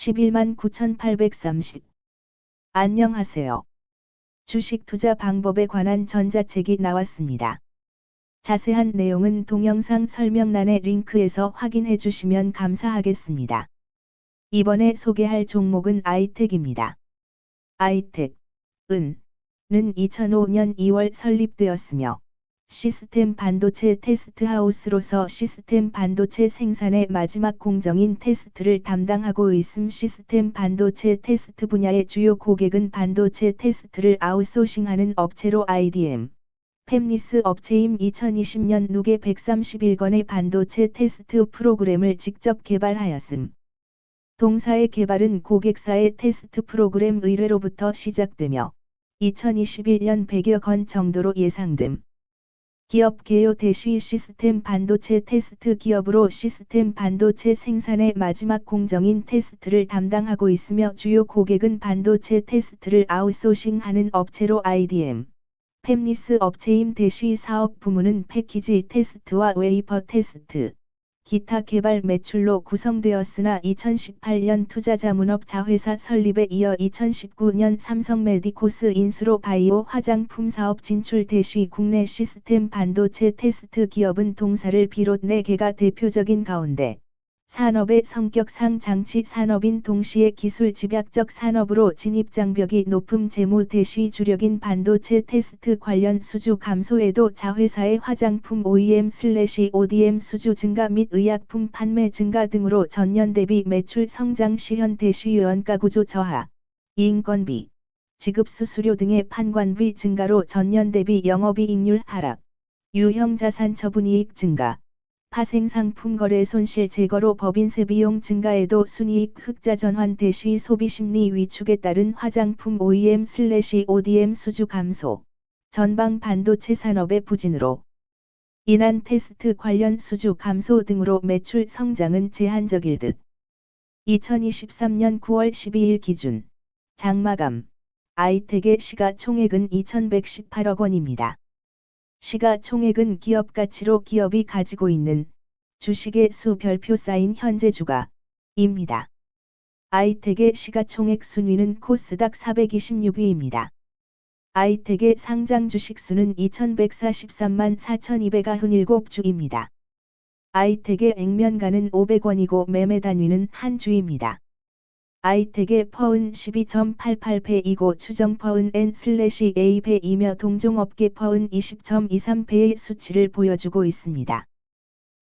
11만 9,830. 안녕하세요. 주식 투자 방법에 관한 전자책이 나왔습니다. 자세한 내용은 동영상 설명란의 링크에서 확인해 주시면 감사하겠습니다. 이번에 소개할 종목은 아이텍입니다. 아이텍, 은, 는 2005년 2월 설립되었으며, 시스템 반도체 테스트 하우스로서 시스템 반도체 생산의 마지막 공정인 테스트를 담당하고 있음 시스템 반도체 테스트 분야의 주요 고객은 반도체 테스트를 아웃소싱하는 업체로 IDM, 팹리스 업체임 2020년 누계 131건의 반도체 테스트 프로그램을 직접 개발하였음. 동사의 개발은 고객사의 테스트 프로그램 의뢰로부터 시작되며 2021년 100여 건 정도로 예상됨. 기업 개요 대시 시스템 반도체 테스트 기업으로 시스템 반도체 생산의 마지막 공정인 테스트를 담당하고 있으며 주요 고객은 반도체 테스트를 아웃소싱하는 업체로 IDM, 팹리스 업체임 대시 사업 부문은 패키지 테스트와 웨이퍼 테스트, 기타 개발 매출로 구성되었으나 2018년 투자자 문업 자회사 설립에 이어 2019년 삼성 메디코스 인수로 바이오 화장품 사업 진출 대쉬 국내 시스템 반도체 테스트 기업은 동사를 비롯 4개가 대표적인 가운데 산업의 성격상 장치 산업인 동시에 기술 집약적 산업으로 진입 장벽이 높음 재무 대시 주력인 반도체 테스트 관련 수주 감소에도 자회사의 화장품 OEM 슬래시 ODM 수주 증가 및 의약품 판매 증가 등으로 전년 대비 매출 성장 시현 대시 연가 구조 저하, 인건비, 지급 수수료 등의 판관비 증가로 전년 대비 영업이익률 하락, 유형 자산 처분 이익 증가, 파생상품 거래 손실 제거로 법인세 비용 증가에도 순이익 흑자 전환 대시 소비 심리 위축에 따른 화장품 OEM 슬래시 ODM 수주 감소, 전방 반도체 산업의 부진으로 인한 테스트 관련 수주 감소 등으로 매출 성장은 제한적일 듯. 2023년 9월 12일 기준 장마감 아이텍의 시가총액은 2118억 원입니다. 시가총액은 기업 가치로 기업이 가지고 있는 주식의 수 별표 쌓인 현재 주가입니다. 아이텍의 시가총액 순위는 코스닥 426위입니다. 아이텍의 상장 주식 수는 2143만 4297주입니다. 아이텍의 액면가는 500원이고 매매 단위는 한 주입니다. 아이텍의 퍼은 12.88배이고 추정 퍼은 N/A배이며 동종업계 퍼은 20.23배의 수치를 보여주고 있습니다.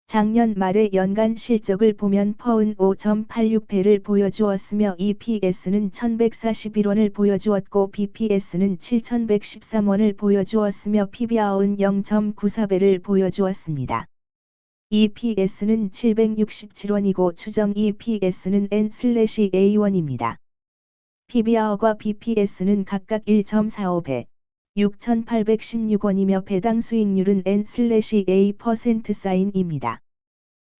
작년 말의 연간 실적을 보면 퍼은 5.86배를 보여주었으며 EPS는 1141원을 보여주었고 BPS는 7113원을 보여주었으며 PBR은 0.94배를 보여주었습니다. EPS는 767원이고 추정 EPS는 N/A1입니다. PBR과 BPS는 각각 1.45배, 6,816원이며 배당 수익률은 N/A% 사인입니다.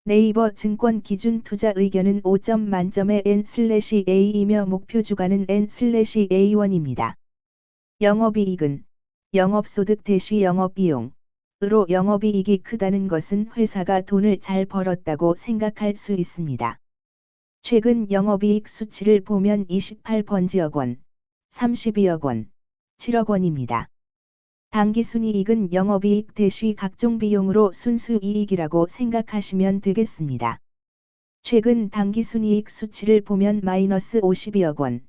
네이버 증권 기준 투자 의견은 5점 만점의 N/A이며 목표 주가는 N/A1입니다. 영업이익은 영업소득 대시 영업비용 으로 영업이익이 크다는 것은 회사가 돈을 잘 벌었다고 생각할 수 있습니다. 최근 영업이익 수치를 보면 28번지억 원, 32억 원, 7억 원입니다. 당기순이익은 영업이익 대시 각종 비용으로 순수이익이라고 생각하시면 되겠습니다. 최근 당기순이익 수치를 보면 마이너스 52억 원,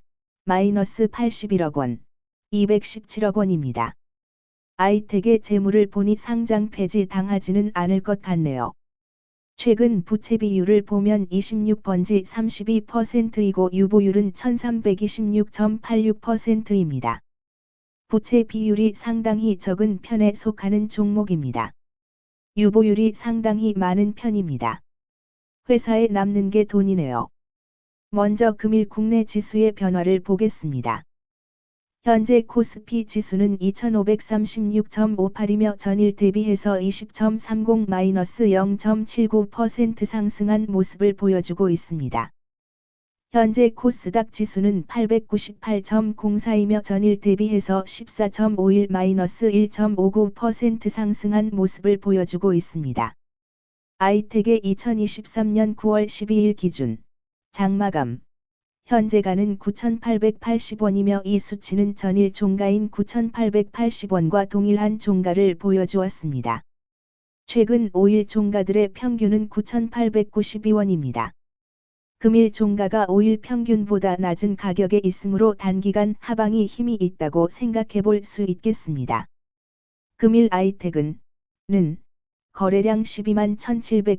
마이너스 81억 원, 217억 원입니다. 아이텍의 재물을 보니 상장 폐지 당하지는 않을 것 같네요. 최근 부채 비율을 보면 26번지 32%이고 유보율은 1326.86%입니다. 부채 비율이 상당히 적은 편에 속하는 종목입니다. 유보율이 상당히 많은 편입니다. 회사에 남는 게 돈이네요. 먼저 금일 국내 지수의 변화를 보겠습니다. 현재 코스피 지수는 2536.58이며 전일 대비해서 20.30-0.79% 상승한 모습을 보여주고 있습니다. 현재 코스닥 지수는 898.04이며 전일 대비해서 14.51-1.59% 상승한 모습을 보여주고 있습니다. 아이텍의 2023년 9월 12일 기준 장마감 현재가는 9,880원이며 이 수치는 전일 종가인 9,880원과 동일한 종가를 보여주었습니다. 최근 5일 종가들의 평균은 9,892원입니다. 금일 종가가 5일 평균보다 낮은 가격에 있으므로 단기간 하방이 힘이 있다고 생각해 볼 수 있겠습니다. 금일 아이텍은 는 거래량 12만 1,700